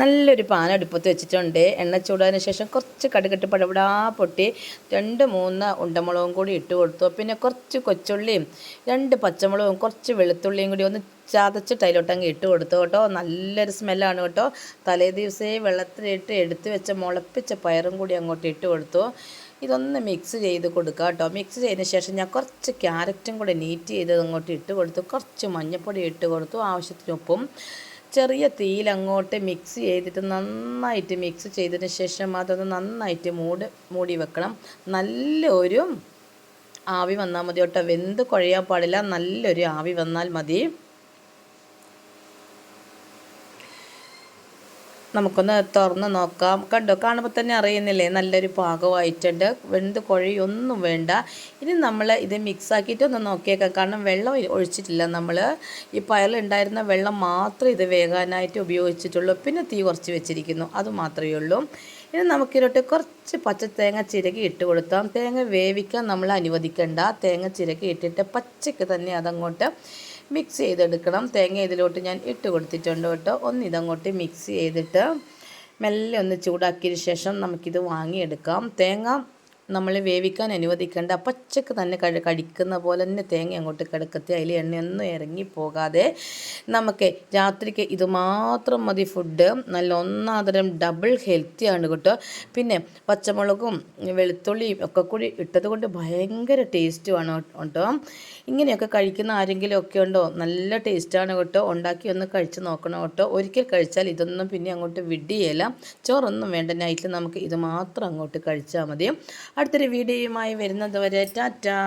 നല്ലൊരു പാൻ അടുപ്പത്ത് വെച്ചിട്ടുണ്ട്. എണ്ണ ചൂടാതിന് ശേഷം കുറച്ച് കടുകിട്ട് പടപടാ പൊട്ടി രണ്ട് മൂന്ന് ഉണ്ടമുളകും കൂടി ഇട്ട് കൊടുത്തു. പിന്നെ കുറച്ച് കൊച്ചുള്ളിയും രണ്ട് പച്ചമുളകും കുറച്ച് വെളുത്തുള്ളിയും കൂടി ഒന്ന് ചതച്ചിട്ട് അതിലോട്ടങ്ങ് ഇട്ട് കൊടുത്തു കേട്ടോ. നല്ലൊരു സ്മെല്ലാണ് കേട്ടോ. തലേ ദിവസേ വെള്ളത്തിലിട്ട് എടുത്ത് വെച്ച മുളപ്പിച്ച പയറും കൂടി അങ്ങോട്ട് ഇട്ട് കൊടുത്തു. ഇതൊന്ന് മിക്സ് ചെയ്ത് കൊടുക്കുക കേട്ടോ. മിക്സ് ചെയ്തതിന് ശേഷം ഞാൻ കുറച്ച് ക്യാരറ്റും കൂടി നീറ്റ് ചെയ്ത് അങ്ങോട്ട് ഇട്ട് കൊടുത്തു. കുറച്ച് മഞ്ഞൾപ്പൊടി ഇട്ട് കൊടുത്തു. ആവശ്യത്തിന് ഉപ്പും ചെറിയ തീയിൽ അങ്ങോട്ട് മിക്സ് ചെയ്തിട്ട് നന്നായിട്ട് മിക്സ് ചെയ്തതിന് ശേഷം അതൊന്ന് നന്നായിട്ട് മൂട് മൂടി വെക്കണം. നല്ലൊരു ആവി വന്നാൽ മതി കേട്ടോ. വെന്ത് കുഴയാൻ പാടില്ല. നല്ലൊരു ആവി വന്നാൽ മതി. നമുക്കൊന്ന് തുറന്ന് നോക്കാം. കണ്ടോ കാണുമ്പോൾ തന്നെ അറിയുന്നില്ലേ? നല്ലൊരു പാകമായിട്ടുണ്ട്. വെന്ത് കുഴയൊന്നും വേണ്ട. ഇനി നമ്മൾ ഇത് മിക്സ് ആക്കിയിട്ട് ഒന്ന് നോക്കിയേക്കാം. കാരണം വെള്ളം ഒഴിച്ചിട്ടില്ല നമ്മൾ ഈ പയറിലുണ്ടായിരുന്ന വെള്ളം മാത്രം ഇത് വേകാനായിട്ട് ഉപയോഗിച്ചിട്ടുള്ളൂ. പിന്നെ തീ കുറച്ച് വെച്ചിരിക്കുന്നു. അത് മാത്രമേ ഉള്ളൂ. ഇനി നമുക്കിതിലോട്ട് കുറച്ച് പച്ച തേങ്ങ ചിരകി ഇട്ട് കൊടുത്താം തേങ്ങ വേവിക്കാൻ നമ്മൾ അനുവദിക്കേണ്ട. തേങ്ങ ചിരകി ഇട്ടിട്ട് പച്ചയ്ക്ക് തന്നെ അതങ്ങോട്ട് മിക്സ് ചെയ്തെടുക്കണം. തേങ്ങ ഇതിലോട്ട് ഞാൻ ഇട്ട് കൊടുത്തിട്ടുണ്ട് കേട്ടോ. ഒന്ന് ഇതങ്ങോട്ട് മിക്സ് ചെയ്തിട്ട് മെല്ലെ ഒന്ന് ചൂടാക്കിയതിന് ശേഷം നമുക്കിത് വാങ്ങിയെടുക്കാം. തേങ്ങ നമ്മൾ വേവിക്കാൻ അനുവദിക്കേണ്ട. പച്ചക്ക് തന്നെ കഴി കടിക്കുന്ന പോലെ തന്നെ തേങ്ങ അങ്ങോട്ട് കിടക്കത്തി അതിൽ എണ്ണയൊന്നും ഇറങ്ങി പോകാതെ നമുക്ക് രാത്രിക്ക് ഇത് മാത്രം മതി ഫുഡ് നല്ല ഒന്നാതരം ഡബിൾ ഹെൽത്തിയാണ് കേട്ടോ. പിന്നെ പച്ചമുളകും വെളുത്തുള്ളിയും ഒക്കെ കൂടി ഇട്ടത് കൊണ്ട് ഭയങ്കര ടേസ്റ്റുമാണ് കേട്ടോ. ഇങ്ങനെയൊക്കെ കഴിക്കുന്ന ആരെങ്കിലും ഒക്കെ ഉണ്ടോ? നല്ല ടേസ്റ്റാണ് കേട്ടോ. ഉണ്ടാക്കി ഒന്ന് കഴിച്ച് നോക്കണം കേട്ടോ. ഒരിക്കൽ കഴിച്ചാൽ ഇതൊന്നും പിന്നെ അങ്ങോട്ട് വിഡിയല്ല ചോറൊന്നും വേണ്ട. നൈറ്റിൽ നമുക്ക് ഇത് മാത്രം അങ്ങോട്ട് കഴിച്ചാൽ മതി. അടുത്തൊരു വീഡിയോയുമായി വരുന്നത് വരെ ടാറ്റാ.